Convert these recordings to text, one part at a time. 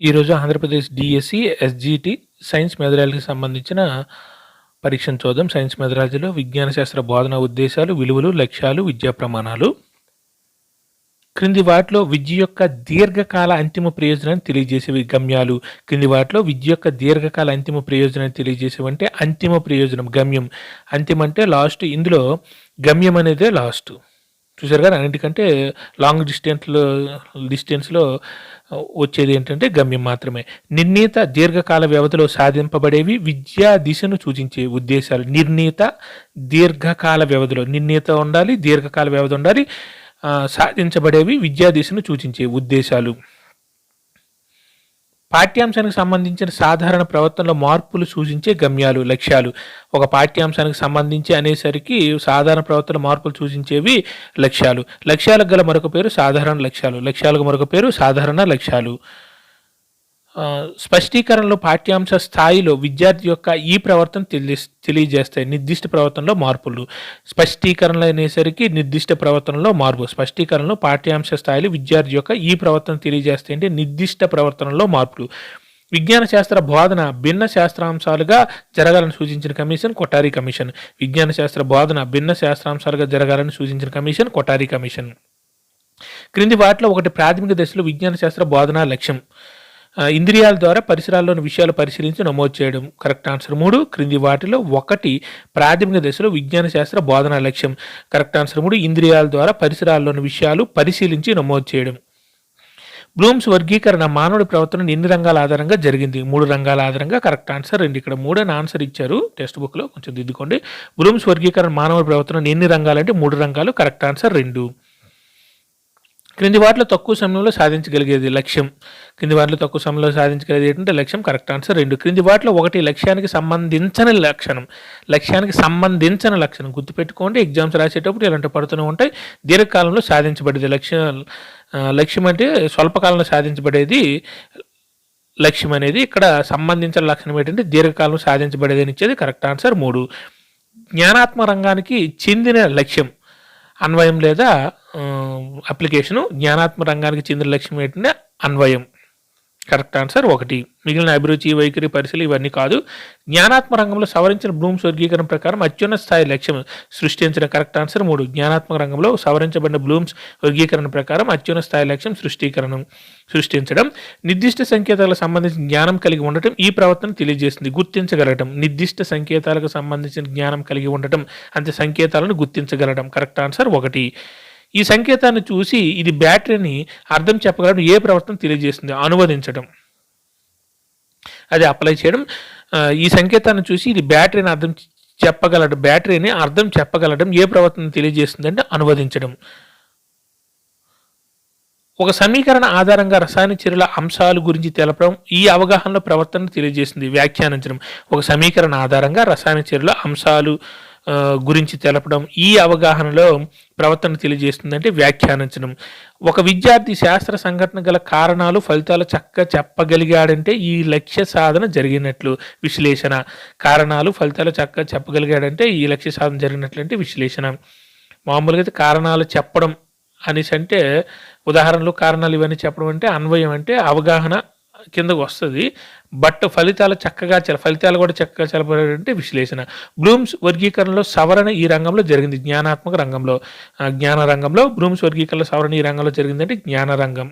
ఈరోజు Andhra Pradesh DSC SGT science మెథడాలజీకి సంబంధించిన పరీక్షను చూద్దాం. సైన్స్ మెథడాలజీలో విజ్ఞాన శాస్త్ర బోధన ఉద్దేశాలు విలువలు లక్ష్యాలు విద్యా ప్రమాణాలు. క్రింది వాటిలో విద్య యొక్క దీర్ఘకాల అంతిమ ప్రయోజనాన్ని తెలియజేసేవి గమ్యాలు. క్రింది వాటిలో విద్య యొక్క దీర్ఘకాల అంతిమ ప్రయోజనాన్ని తెలియజేసేవి అంటే అంతిమ ప్రయోజనం గమ్యం. అంతిమంటే లాస్ట్. ఇందులో గమ్యం అనేదే లాస్ట్. చూసారు కానీ అన్నిటికంటే లాంగ్ డిస్టెన్స్లో డిస్టెన్స్లో వచ్చేది ఏంటంటే గమ్యం మాత్రమే. నిర్ణీత దీర్ఘకాల వ్యవధిలో సాధింపబడేవి విద్యా దిశను సూచించే ఉద్దేశాలు. నిర్ణీత దీర్ఘకాల వ్యవధిలో నిర్ణీత ఉండాలి దీర్ఘకాల వ్యవధి ఉండాలి సాధించబడేవి విద్యా దిశను సూచించే ఉద్దేశాలు. పాఠ్యాంశానికి సంబంధించిన సాధారణ ప్రవర్తనలో మార్పులు సూచించే గమ్యాలు లక్ష్యాలు. ఒక పాఠ్యాంశానికి సంబంధించి అనేసరికి సాధారణ ప్రవర్తన మార్పులు సూచించేవి లక్ష్యాలు. లక్ష్యాలకు గల మరొక పేరు సాధారణ లక్ష్యాలు. లక్ష్యాలకు మరొక పేరు సాధారణ లక్ష్యాలు. స్పష్టీకరణలు పాఠ్యాంశ స్థాయిలో విద్యార్థి యొక్క ఈ ప్రవర్తన తెలి తెలియజేస్తాయి. నిర్దిష్ట ప్రవర్తనలో మార్పులు. స్పష్టీకరణలు అనేసరికి నిర్దిష్ట ప్రవర్తనలో మార్పు. స్పష్టీకరణలో పాఠ్యాంశ స్థాయిలో విద్యార్థి యొక్క ఈ ప్రవర్తన తెలియజేస్తాయి అంటే నిర్దిష్ట ప్రవర్తనలో మార్పులు. విజ్ఞాన శాస్త్ర బోధన భిన్న శాస్త్రాంశాలుగా జరగాలని సూచించిన కమిషన్ కొటారి కమిషన్. విజ్ఞాన శాస్త్ర బోధన భిన్న శాస్త్రాంశాలుగా జరగాలని సూచించిన కమిషన్ కొటారి కమిషన్. క్రింది వాటిలో ఒకటి ప్రాథమిక దశలో విజ్ఞాన శాస్త్ర బోధన లక్ష్యం. ఇంద్రియాల ద్వారా పరిసరాల్లోని విషయాలు పరిశీలించి నమోదు చేయడం. కరెక్ట్ ఆన్సర్ మూడు. క్రింది వాటిలో ఒకటి ప్రాథమిక దశలో విజ్ఞాన శాస్త్ర బోధన లక్ష్యం. కరెక్ట్ ఆన్సర్ మూడు. ఇంద్రియాల ద్వారా పరిసరాల్లోని విషయాలు పరిశీలించి నమోదు చేయడం. బ్లూమ్స్ వర్గీకరణ మానవుడి ప్రవర్తన ఎన్ని రంగాల ఆధారంగా జరిగింది? మూడు రంగాల ఆధారంగా కరెక్ట్ ఆన్సర్ రెండు. ఇక్కడ మూడు అని ఆన్సర్ ఇచ్చారు టెక్స్ట్ బుక్లో కొంచెం దిద్దుకోండి. బ్లూమ్స్ వర్గీకరణ మానవుడి ప్రవర్తన ఎన్ని రంగాలు అంటే మూడు రంగాలు. కరెక్ట్ ఆన్సర్ రెండు. క్రింది వాటిలో తక్కువ సమయంలో సాధించగలిగేది లక్ష్యం. క్రింది వాటిలో తక్కువ సమయంలో సాధించగలిగేది ఏంటంటే లక్ష్యం కరెక్ట్ ఆన్సర్ రెండు. క్రింది వాటిలో ఒకటి లక్ష్యానికి సంబంధించిన లక్షణం. లక్ష్యానికి సంబంధించిన లక్షణం. గుర్తుపెట్టుకోండి ఎగ్జామ్స్ రాసేటప్పుడు ఇలాంటి పడుతూనే ఉంటాయి. దీర్ఘకాలంలో సాధించబడేది లక్ష్యం లక్ష్యం అంటే స్వల్పకాలంలో సాధించబడేది లక్ష్యం అనేది. ఇక్కడ సంబంధించిన లక్షణం ఏంటంటే దీర్ఘకాలంలో సాధించబడేది అని ఇచ్చేది కరెక్ట్ ఆన్సర్ మూడు. జ్ఞానాత్మ రంగానికి చెందిన లక్ష్యం. అన్వయం లేదా అప్లికేషను జ్ఞానాత్మ రంగానికి చెందిన లక్ష్యం ఏంటంటే అన్వయం. కరెక్ట్ ఆన్సర్ ఒకటి. మిగిలిన అభిరుచి వైఖరి పరిశీలి ఇవన్నీ కాదు. జ్ఞానాత్మ రంగంలో సవరించిన బ్లూమ్స్ వర్గీకరణ ప్రకారం అత్యున్నత స్థాయి లక్ష్యం సృష్టించిన కరెక్ట్ ఆన్సర్ మూడు. జ్ఞానాత్మక రంగంలో సవరించబడిన బ్లూమ్స్ వర్గీకరణ ప్రకారం అత్యున్నత స్థాయి లక్ష్యం సృష్టీకరణం సృష్టించడం. నిర్దిష్ట సంకేతాలకు సంబంధించిన జ్ఞానం కలిగి ఉండటం ఈ ప్రవర్తన తెలియజేస్తుంది. గుర్తించగలగటం. నిర్దిష్ట సంకేతాలకు సంబంధించిన జ్ఞానం కలిగి ఉండటం అంతే సంకేతాలను గుర్తించగలగడం కరెక్ట్ ఆన్సర్ ఒకటి. ఈ సంకేతాన్ని చూసి ఇది బ్యాటరీని అర్థం చెప్పగలడం ఏ ప్రవర్తన తెలియజేస్తుంది అనువదించడం. అది అప్లై చేయడం. ఈ సంకేతాన్ని చూసి ఇది బ్యాటరీని అర్థం చెప్పగలడం బ్యాటరీని అర్థం చెప్పగలడం ఏ ప్రవర్తన తెలియజేస్తుంది అంటే అనువదించడం. ఒక సమీకరణ ఆధారంగా రసాయన చర్యల అంశాలు గురించి తెలపడం ఈ అవగాహనలో ప్రవర్తన తెలియజేస్తుంది వ్యాఖ్యానించడం. ఒక సమీకరణ ఆధారంగా రసాయన చర్యల అంశాలు గురించి తెలపడం ఈ అవగాహనలో ప్రవర్తన తెలియజేస్తుంది అంటే వ్యాఖ్యానించడం. ఒక విద్యార్థి శాస్త్ర సంఘటన గల కారణాలు ఫలితాలు చక్కగా చెప్పగలిగాడంటే ఈ లక్ష్య సాధన జరిగినట్లు విశ్లేషణ. కారణాలు ఫలితాలు చక్కగా చెప్పగలిగాడంటే ఈ లక్ష్య సాధన జరిగినట్లు అంటే విశ్లేషణ. మామూలుగా అయితే కారణాలు చెప్పడం అనేసి అంటే ఉదాహరణలు కారణాలు ఇవన్నీ చెప్పడం అంటే అన్వయం అంటే అవగాహన కిందకు వస్తుంది. బట్ ఫలితాలు చక్కగా చెల ఫలితాలు కూడా చక్కగా చెలపడంటే విశ్లేషణ. బ్లూమ్స్ వర్గీకరణలో సవరణ ఈ రంగంలో జరిగింది. జ్ఞానాత్మక రంగంలో. జ్ఞాన రంగంలో బ్లూమ్స్ వర్గీకరణలో సవరణ ఈ రంగంలో జరిగిందంటే జ్ఞాన రంగం.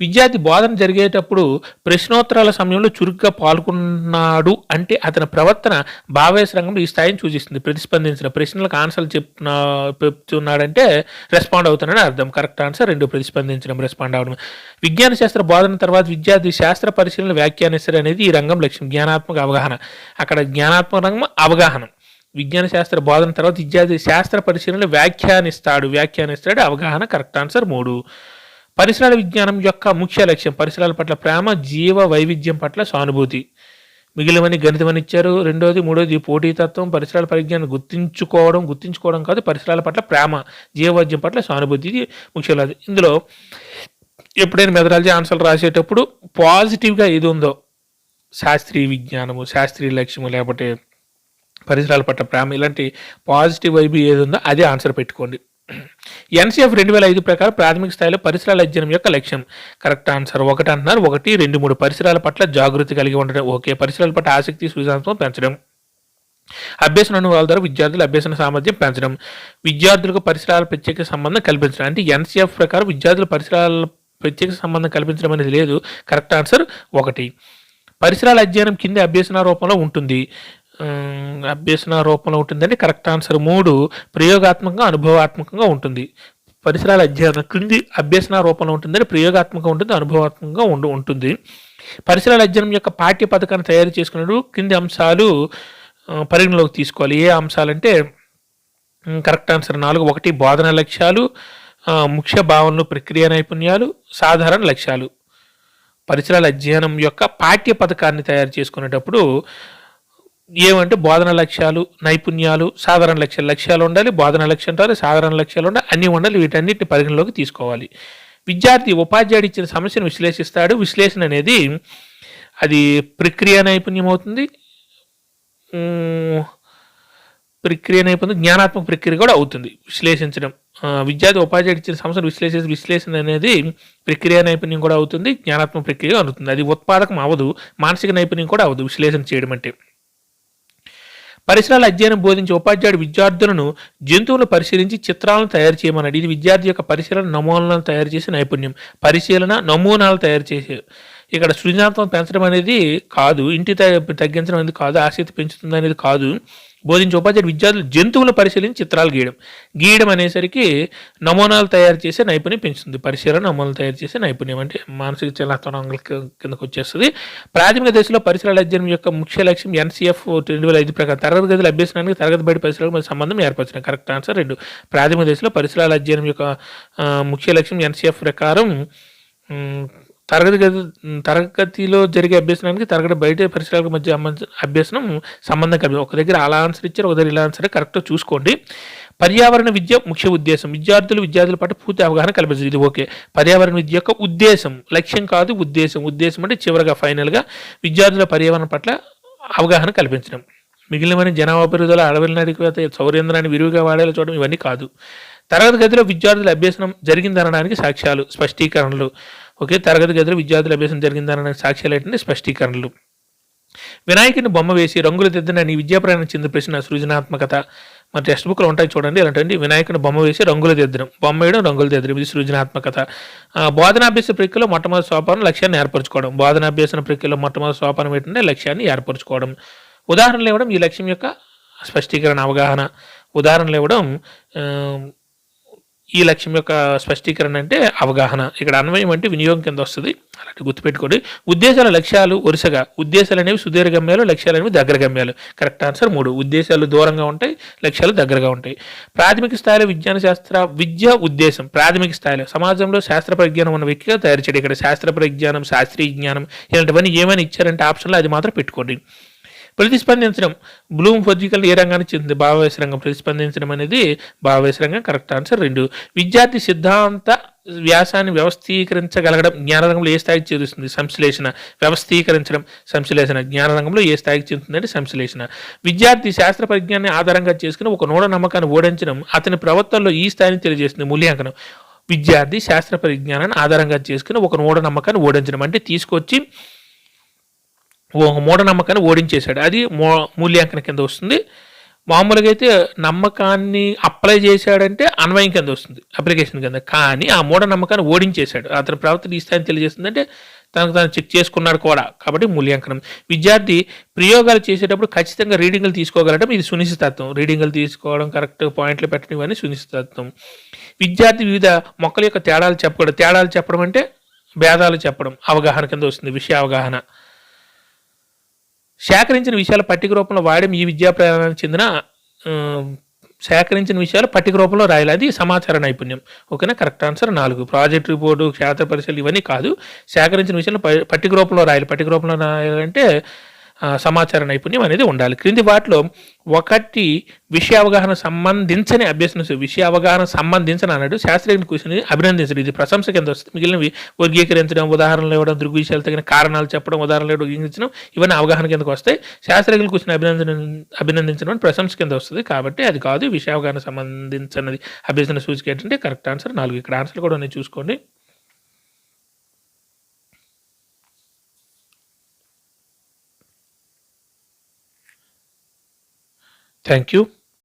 విద్యార్థి బోధన జరిగేటప్పుడు ప్రశ్నోత్తరాల సమయంలో చురుగ్గా పాల్గొన్నాడు అంటే అతని ప్రవర్తన భావేశ రంగంలో ఈ స్థాయిని సూచిస్తుంది. ప్రతిస్పందించిన ప్రశ్నలకు ఆన్సర్లు చెప్తున్నా చెప్తున్నాడంటే రెస్పాండ్ అవుతానని అర్థం. కరెక్ట్ ఆన్సర్ రెండు ప్రతిస్పందించడం రెస్పాండ్ అవడం విజ్ఞాన శాస్త్ర బోధన తర్వాత విద్యార్థి శాస్త్ర పరిశీలన వ్యాఖ్యానిస్తారు అనేది ఈ రంగం లక్ష్యం. జ్ఞానాత్మక అవగాహన. అక్కడ జ్ఞానాత్మక రంగం అవగాహన. విజ్ఞాన శాస్త్ర బోధన తర్వాత విద్యార్థి శాస్త్ర పరిశీలన వ్యాఖ్యానిస్తాడు. వ్యాఖ్యానిస్తాడు. అవగాహన కరెక్ట్ ఆన్సర్ మూడు. పరిసరాల విజ్ఞానం యొక్క ముఖ్య లక్ష్యం పరిసరాల పట్ల ప్రేమ జీవ వైవిధ్యం పట్ల సానుభూతి. మిగిలినవన్నీ గణితమని ఇచ్చారు. రెండోది మూడోది పోటీతత్వం పరిసరాల పరిజ్ఞానం గుర్తించుకోవడం గుర్తించుకోవడం కాదు పరిసరాల పట్ల ప్రేమ జీవవైద్యం పట్ల సానుభూతి. ఇది ఇందులో ఎప్పుడైనా మెథడాలజీ ఆన్సర్లు రాసేటప్పుడు పాజిటివ్గా ఏది ఉందో శాస్త్రీయ విజ్ఞానము శాస్త్రీయ లక్ష్యము లేకపోతే పరిసరాల పట్ల ప్రేమ ఇలాంటి పాజిటివ్ వైబ్ ఏది ఉందో అదే ఆన్సర్ పెట్టుకోండి. ఎన్సీఎఫ్ రెండు వేల ఐదు ప్రకారం ప్రాథమిక స్థాయిలో పరిసరాల అధ్యయనం యొక్క లక్ష్యం. కరెక్ట్ ఆన్సర్ ఒకటి అంటున్నారు. ఒకటి రెండు మూడు పరిసరాల పట్ల జాగృతి కలిగి ఉండడం ఓకే పరిసరాల పట్ల ఆసక్తి సృజనాత్మకం పెంచడం. అభ్యసన అనుభవాల ద్వారా విద్యార్థుల అభ్యసన సామర్థ్యం పెంచడం. విద్యార్థులకు పరిసరాల ప్రత్యేక సంబంధం కల్పించడం. అంటే ఎన్సీఎఫ్ ప్రకారం విద్యార్థుల పరిసరాల ప్రత్యేక సంబంధం కల్పించడం అనేది లేదు. కరెక్ట్ ఆన్సర్ ఒకటి. పరిసరాల అధ్యయనం కింద అభ్యసన రూపంలో ఉంటుంది. అభ్యసన రూపంలో ఉంటుందని కరెక్ట్ ఆన్సర్ మూడు ప్రయోగాత్మకంగా అనుభవాత్మకంగా ఉంటుంది. పరిసరాల అధ్యయనం క్రింది అభ్యసన రూపంలో ఉంటుందని ప్రయోగాత్మకంగా ఉంటుంది అనుభవాత్మకంగా ఉండు ఉంటుంది. పరిసరాల అధ్యయనం యొక్క పాఠ్య పథకాన్ని తయారు చేసుకున్నప్పుడు క్రింది అంశాలు పరిగణలోకి తీసుకోవాలి. ఏ అంశాలంటే కరెక్ట్ ఆన్సర్ నాలుగు. ఒకటి బోధన లక్ష్యాలు ముఖ్య భావనలు ప్రక్రియ నైపుణ్యాలు సాధారణ లక్ష్యాలు. పరిసరాల అధ్యయనం యొక్క పాఠ్య పథకాన్ని తయారు చేసుకునేటప్పుడు ఏమంటే బోధన లక్ష్యాలు నైపుణ్యాలు సాధారణ లక్ష్యాలు లక్ష్యాలు ఉండాలి బోధన లక్ష్యం ఉండాలి సాధారణ లక్ష్యాలు ఉండాలి అన్నీ ఉండాలి వీటన్నిటిని పరిగణలోకి తీసుకోవాలి. విద్యార్థి ఉపాధ్యాయుడు ఇచ్చిన సమస్యను విశ్లేషిస్తాడు. విశ్లేషణ అనేది అది ప్రక్రియ నైపుణ్యం అవుతుంది. ప్రక్రియ నైపుణ్యం జ్ఞానాత్మక ప్రక్రియ కూడా అవుతుంది విశ్లేషించడం. విద్యార్థి ఉపాధ్యాయుడు ఇచ్చిన సమస్యను విశ్లేషించి విశ్లేషణ అనేది ప్రక్రియ నైపుణ్యం కూడా అవుతుంది జ్ఞానాత్మక ప్రక్రియ అవుతుంది. అది ఉత్పాదకం అవ్వదు మానసిక నైపుణ్యం కూడా అవ్వదు విశ్లేషణ చేయడం అంటే. పరిసరాల అధ్యయనం బోధించే ఉపాధ్యాయుడు విద్యార్థులను జంతువులను పరిశీలించి చిత్రాలను తయారు చేయమన్నాడు. ఇది విద్యార్థి యొక్క పరిశీలన నమూనాలను తయారు చేసే నైపుణ్యం. పరిశీలన నమూనాలు తయారు చేసే ఇక్కడ సృజనాత్మకం పెంచడం అనేది కాదు. ఇంటి త- తగ్గించడం అనేది కాదు. ఆసక్తి పెంచుతుంది అనేది కాదు. బోధించే ఉపాధ్యాయుడు విద్యార్థులు జంతువులు పరిశీలించి చిత్రాలు గీయడం. గీయడం అనేసరికి నమూనాలు తయారు చేసే నైపుణ్యం పెంచుతుంది. పరిశీలన నమూనాలు తయారు చేసే నైపుణ్యం అంటే మానసిక చలనాత్మక కిందకు వచ్చేస్తుంది. ప్రాథమిక దశలో పరిసరాల అధ్యయనం యొక్క ముఖ్య లక్ష్యం ఎన్సీఎఫ్ రెండు వేల ఐదు ప్రకారం తరగతి గదుల అభ్యసనానికి తరగతి బయట పరిసరాలకు మధ్య సంబంధం ఏర్పరచడం. కరెక్ట్ ఆన్సర్ రెండు. ప్రాథమిక దశలో పరిసరాల అధ్యయనం యొక్క ముఖ్య లక్ష్యం ఎన్సీఎఫ్ ప్రకారం తరగతి గది తరగతిలో జరిగే అభ్యసనానికి తరగతి బయట పరిసరాలకు మధ్య అభ్యసనం సంబంధం కలిపి ఒక దగ్గర అలా ఆన్సర్ ఇచ్చారు ఒక దగ్గర ఇలా ఆన్సర్ కరెక్ట్గా చూసుకోండి. పర్యావరణ విద్య ముఖ్య ఉద్దేశం. విద్యార్థులు విద్యార్థుల పట్ల పూర్తి అవగాహన కల్పించదు. ఇది ఓకే. పర్యావరణ విద్య యొక్క ఉద్దేశం. లక్ష్యం కాదు ఉద్దేశం. ఉద్దేశం అంటే చివరిగా ఫైనల్గా విద్యార్థుల పర్యావరణ పట్ల అవగాహన కల్పించడం. మిగిలినవన్నీ జనాభా పెరుగుదల అడవుల నడికవేత సౌరేంద్రాన్ని విరివిగా వాడేలా చూడడం ఇవన్నీ కాదు. తరగతి గదిలో విద్యార్థుల అభ్యసనం జరిగిందనడానికి సాక్ష్యాలు స్పష్టీకరణలు ఓకే తరగతి గదిలో విద్యార్థుల అభ్యాసం జరిగిందన్న సాక్ష్యాలు ఏంటంటే స్పష్టీకరణలు. వినాయకుని బొమ్మ వేసి రంగులు దిద్దిన నీ విద్యా ప్రయాణం చెందిన ప్రశ్న సృజనాత్మకత. మరి టెక్స్ట్ బుక్లో ఉంటాయి చూడండి అలాంటి వినాయకుని బొమ్మ వేసి రంగులు దిద్దడం. బొమ్మ వేయడం రంగులు దిద్దడం ఇది సృజనాత్మకత. బోధనాభ్యాస ప్రక్రియలో మొట్టమొదటి సోపానం లక్ష్యాన్ని ఏర్పరచుకోవడం. బోధనాభ్యాసన ప్రక్రియలో మొట్టమొదటి సోపానం ఏంటంటే లక్ష్యాన్ని ఏర్పరచుకోవడం. ఉదాహరణలు ఇవ్వడం ఈ లక్ష్యం యొక్క స్పష్టీకరణ అవగాహన. ఉదాహరణలు ఇవ్వడం ఈ లక్ష్యం యొక్క స్పష్టీకరణ అంటే అవగాహన. ఇక్కడ అన్వయం అంటే వినియోగం కింద వస్తుంది. అలాంటి గుర్తుపెట్టుకోండి. ఉద్దేశాల లక్ష్యాలు వరుసగా. ఉద్దేశాలు అనేవి సుదీర్ఘ గమ్యాలు లక్ష్యాలు అనేవి దగ్గర గమ్యాలు కరెక్ట్ ఆన్సర్ మూడు. ఉద్దేశాలు దూరంగా ఉంటాయి లక్ష్యాలు దగ్గరగా ఉంటాయి. ప్రాథమిక స్థాయిలో విజ్ఞాన శాస్త్ర విద్య ఉద్దేశం. ప్రాథమిక స్థాయిలో. సమాజంలో శాస్త్ర పరిజ్ఞానం ఉన్న వ్యక్తిగా తయారు చేయడం. ఇక్కడ శాస్త్ర పరిజ్ఞానం శాస్త్రీయ జ్ఞానం ఇలాంటివన్నీ ఏమైనా ఇచ్చారంటే ఆప్షన్లో అది మాత్రం పెట్టుకోండి. ప్రతిస్పందించడం. బ్లూమ్ పొజికల్ ఏ రంగానికి చెందింది? భావవేశ రంగం ప్రతిస్పందించడం అనేది భావవేశ రంగం కరెక్ట్ ఆన్సర్ రెండు. విద్యార్థి సిద్ధాంత వ్యాసాన్ని వ్యవస్థీకరించగలగడం జ్ఞానరంగంలో ఏ స్థాయికి చేరుస్తుంది? సంశ్లేషణ. వ్యవస్థీకరించడం సంశ్లేషణ. జ్ఞానరంగంలో ఏ స్థాయికి చెందుతుందంటే సంశ్లేషణ. విద్యార్థి శాస్త్ర పరిజ్ఞాన్ని ఆధారంగా చేసుకుని ఒక నూడ నమ్మకాన్ని ఓడించడం అతని ప్రవర్తనలో ఈ స్థాయిని తెలియజేస్తుంది. మూల్యాంకనం. విద్యార్థి శాస్త్ర పరిజ్ఞానాన్ని ఆధారంగా చేసుకుని ఒక నూడ నమ్మకాన్ని ఓడించడం అంటే తీసుకొచ్చి మూఢనమ్మకాన్ని ఓడించేశాడు. అది మూ మూల్యాంకన కింద వస్తుంది. మామూలుగా అయితే నమ్మకాన్ని అప్లై చేశాడంటే అన్వయం కింద వస్తుంది అప్లికేషన్ కింద. కానీ ఆ మూఢనమ్మకాన్ని ఓడించేశాడు. అతని ప్రవర్తన ఈ స్థాయిని తెలియజేస్తుందంటే తనకు తాను చెక్ చేసుకున్నాడు కూడా. కాబట్టి మూల్యాంకనం. విద్యార్థి ప్రయోగాలు చేసేటప్పుడు ఖచ్చితంగా రీడింగ్లు తీసుకోగలటం ఇది సునిశ్చితత్వం రీడింగ్లు తీసుకోవడం కరెక్ట్ పాయింట్లు పెట్టడం ఇవన్నీ సునిశ్చితత్వం విద్యార్థి వివిధ మొక్కల యొక్క తేడాలు చెప్పకూడదు. తేడాలు చెప్పడం అంటే భేదాలు చెప్పడం అవగాహన కింద వస్తుంది విషయ అవగాహన సేకరించిన విషయాల పట్టిక రూపంలో వాడడం ఈ విద్యా ప్రయాణానికి చెందిన సేకరించిన విషయాలు పట్టిక రూపంలో రాయాలి. అది సమాచార నైపుణ్యం. ఓకేనా? కరెక్ట్ ఆన్సర్ నాలుగు. ప్రాజెక్ట్ రిపోర్టు క్షేత్ర పరిశీలన ఇవన్నీ కాదు. సేకరించిన విషయాలు ప- పట్టిక రూపంలో రాయాలి. పట్టిక రూపంలో రాయాలంటే సమాచార నైపుణ్యం అనేది ఉండాలి. క్రింది వాటిలో ఒకటి విషయ అవగాహన సంబంధించని అభ్యసన విషయ అవగాహన సంబంధించని అన్నాడు. శాస్త్రజ్ఞ కూర్చుని అభినందించడం. ఇది ప్రశంస కింద వస్తుంది మిగిలినవి వర్గీకరించడం ఉదాహరణలు ఇవ్వడం దృగ్విషయాలు తగిన కారణాలు చెప్పడం ఉదాహరణలు ఇవ్వడం ఇవన్నీ అవగాహన కిందకు వస్తాయి. శాస్త్రజ్ఞులు కూర్చుని అభినందన అభినందించడం అని ప్రశంస కింద వస్తుంది. కాబట్టి అది కాదు. విషయ అవగాహన సంబంధించినది. అభ్యసన సూచిక ఏంటంటే కరెక్ట్ ఆన్సర్ నాలుగు. ఇక్కడ ఆన్సర్ కూడా ఉన్నాయి. చూసుకోండి. Thank you.